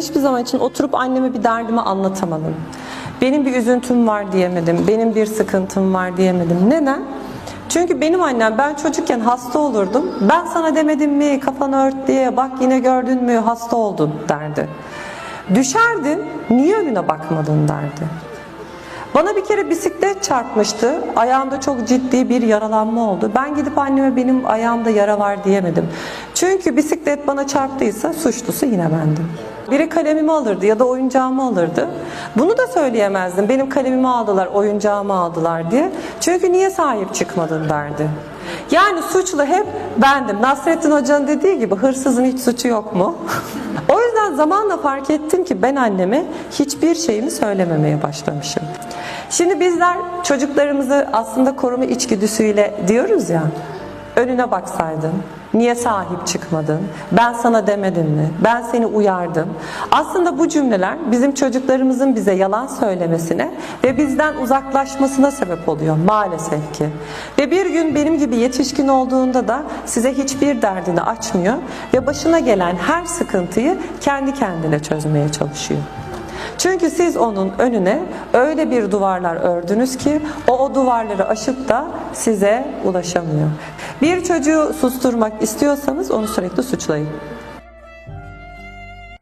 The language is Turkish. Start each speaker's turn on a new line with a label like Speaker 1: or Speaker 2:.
Speaker 1: hiçbir zaman için oturup anneme bir derdimi anlatamadım. Benim bir üzüntüm var diyemedim. Benim bir sıkıntım var diyemedim. Neden? Çünkü benim annem ben çocukken hasta olurdum. Ben sana demedim mi kafanı ört diye bak yine gördün mü hasta oldun derdi. Düşerdin niye önüne bakmadın derdi. Bana bir kere bisiklet çarpmıştı. Ayağımda çok ciddi bir yaralanma oldu. Ben gidip anneme benim ayağımda yara var diyemedim. Çünkü bisiklet bana çarptıysa suçlusu yine bendim. Biri kalemimi alırdı ya da oyuncağımı alırdı. Bunu da söyleyemezdim. Benim kalemimi aldılar, oyuncağımı aldılar diye. Çünkü niye sahip çıkmadın derdi. Yani suçlu hep bendim. Nasrettin Hoca'nın dediği gibi hırsızın hiç suçu yok mu? o yüzden zamanla fark ettim ki ben anneme hiçbir şeyimi söylememeye başlamışım. Şimdi bizler çocuklarımızı aslında koruma içgüdüsüyle diyoruz ya. Önüne baksaydın, niye sahip çıkmadın, ben sana demedim mi, ben seni uyardım. Aslında bu cümleler bizim çocuklarımızın bize yalan söylemesine ve bizden uzaklaşmasına sebep oluyor maalesef ki. Ve bir gün benim gibi yetişkin olduğunda da size hiçbir derdini açmıyor ve başına gelen her sıkıntıyı kendi kendine çözmeye çalışıyor. Çünkü siz onun önüne öyle bir duvarlar ördünüz ki o o duvarları aşıp da size ulaşamıyor. Bir çocuğu susturmak istiyorsanız onu sürekli suçlayın.